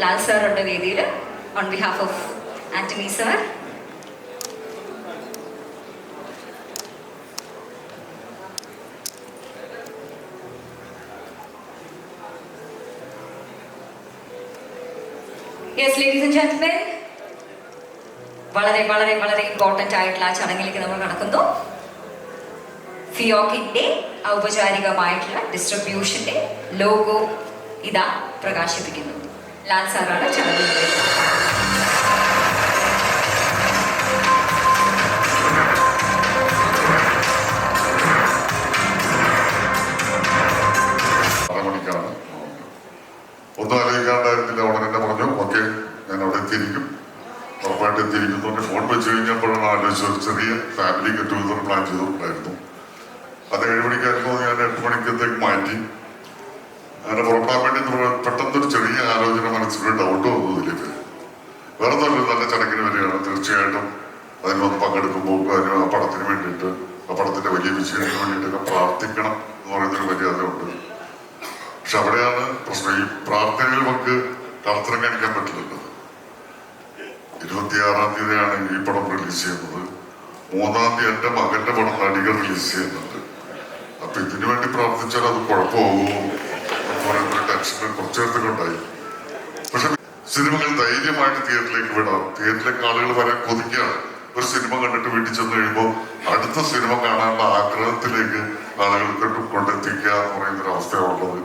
ലാൽ സാറുടെ വേദിയിൽ. On behalf of Antony sir. Yes ladies and gentlemen വളരെ വളരെ വളരെ ഇമ്പോർട്ടന്റ് ആയിട്ടുള്ള ആ ചടങ്ങിലേക്ക് നമ്മൾ കടക്കുന്നു. ഫിയോക്കിന്റെ ഔപചാരികമായിട്ടുള്ള ഡിസ്ട്രിബ്യൂഷന്റെ ലോഗോ ഇതാ പ്രകാശിപ്പിക്കുന്നു. ലാൽ സാറാണ് ചടങ്ങിൽ ഒന്നും ആലോചിക്കാണ്ടായിരുന്നില്ല ഉടനെ തന്നെ പറഞ്ഞു. ഓക്കെ ഞാൻ അവിടെ എത്തിയിരിക്കും. ഉറപ്പായിട്ട് എത്തിയിരിക്കുന്നു. എന്റെ ഫോൺ വെച്ച് കഴിഞ്ഞപ്പോഴാണ് ആലോചിച്ചത്. ഒരു ചെറിയ ഫാമിലി ഗെറ്റ് ടുഗദർ പ്ലാൻ ചെയ്തിട്ടുണ്ടായിരുന്നു അത് ഏഴ് മണിക്കായിരുന്നു ഞാൻ എട്ട് മണിക്കത്തേക്ക് മാറ്റി. അങ്ങനെ പുറപ്പെടാൻ വേണ്ടി പെട്ടെന്ന് അതിന് വന്ന് പങ്കെടുക്കുമ്പോൾ ആ പടത്തിന് വേണ്ടിയിട്ട് ആ പടത്തിന്റെ വലിയ വിജയത്തിന് വേണ്ടിയിട്ടൊക്കെ പ്രാർത്ഥിക്കണം എന്ന് പറയുന്നൊരു മര്യാദയുണ്ട് പക്ഷെ അവിടെയാണ് പ്രശ്നം. ഈ പ്രാർത്ഥനയിൽ നമുക്ക് കടത്തരം കാണിക്കാൻ പറ്റില്ലല്ലോ. ഇരുപത്തിയാറാം തീയതിയാണ് ഈ പടം റിലീസ് ചെയ്യുന്നത്. മൂന്നാം തീയതി എന്റെ മകന്റെ പടം നടികൾ റിലീസ് ചെയ്യുന്നുണ്ട്. അപ്പൊ ഇതിനു വേണ്ടി പ്രാർത്ഥിച്ചാൽ അത് കുഴപ്പമാകുമോ എന്ന് ടെൻഷൻ കുറച്ചു നേരത്തേക്ക് ഉണ്ടായി. പക്ഷെ സിനിമകൾ ധൈര്യമായിട്ട് തിയേറ്ററിലേക്ക് വിടാം. തിയേറ്ററിലേക്ക് ആളുകൾ വരാൻ കൊതിക്കുകയാണ്. ഒരു സിനിമ കണ്ടിട്ട് വീട്ടിൽ ചെന്ന് കഴിയുമ്പോൾ അടുത്ത സിനിമ കാണാനുള്ള ആഗ്രഹത്തിലേക്ക് ആളുകൾക്ക് കൊണ്ടെത്തിക്കുക എന്ന് പറയുന്ന ഒരു അവസ്ഥയാണുള്ളത്.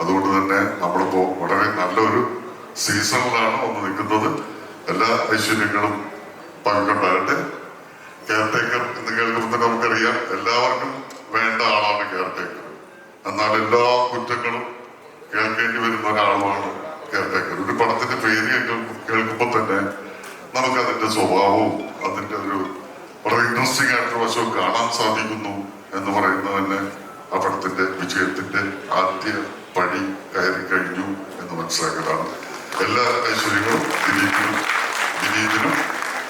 അതുകൊണ്ട് തന്നെ നമ്മളിപ്പോ വളരെ നല്ലൊരു സീസണിലാണ് വന്ന് നിൽക്കുന്നത്. എല്ലാ ഐശ്വര്യങ്ങളും പങ്കുണ്ടാകട്ടെ. കെയർടേക്കർ എന്ന് കേൾക്കുമ്പോൾ തന്നെ നമുക്കറിയാം എല്ലാവർക്കും വേണ്ട ആളാണ് കെയർടേക്കർ എന്നാൽ എല്ലാ കുറ്റങ്ങളും കേൾക്കേണ്ടി വരുന്ന ഒരാളുമാണ് കെയർടേക്കർ ഒരു പടത്തിന്റെ പേര് കേൾക്കുമ്പോൾ തന്നെ നമുക്ക് അതിന്റെ സ്വഭാവവും അതിന്റെ ഒരു വളരെ ഇൻട്രസ്റ്റിംഗ് ആയിട്ടുള്ള വശവും കാണാൻ സാധിക്കുന്നു എന്ന് പറയുന്നത് തന്നെ ആ പടത്തിന്റെ വിജയത്തിന്റെ ആദ്യ പടി കയറി കഴിഞ്ഞു എന്ന് മനസ്സിലാക്കലാണ് എല്ലാ ഐശ്വര്യങ്ങളും ദിലീപിനും ദിലീപിനും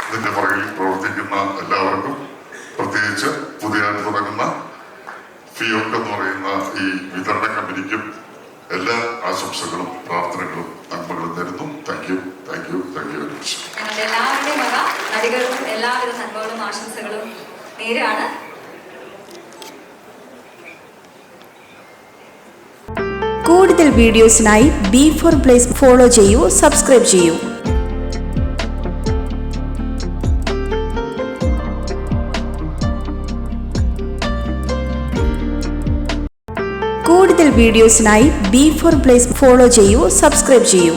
ഇതിന്റെ പുറകിൽ പ്രവർത്തിക്കുന്ന എല്ലാവർക്കും പ്രത്യേകിച്ച് പുതിയതായിട്ട് തുടങ്ങുന്ന ഫിയോക്ക് എന്ന് പറയുന്ന ഈ വിതരണ കമ്പനിക്കും എല്ലാ ആശംസകളും പ്രാർത്ഥനകളും നന്മകളും തരുന്നു. Thank you thank you thank you very much എല്ലാവരുടെയും വക നടികൾക്കും എല്ലാവിധ നന്മകളും ആശംസകളും നേരാണ്. കൂടുതൽ വീഡിയോസിനായി ബി ഫോർ പ്ലേസ് ഫോളോ ചെയ്യൂ സബ്സ്ക്രൈബ് ചെയ്യൂ. കൂടുതൽ വീഡിയോസിനായി ബി ഫോർ പ്ലേസ് ഫോളോ ചെയ്യൂ സബ്സ്ക്രൈബ് ചെയ്യൂ.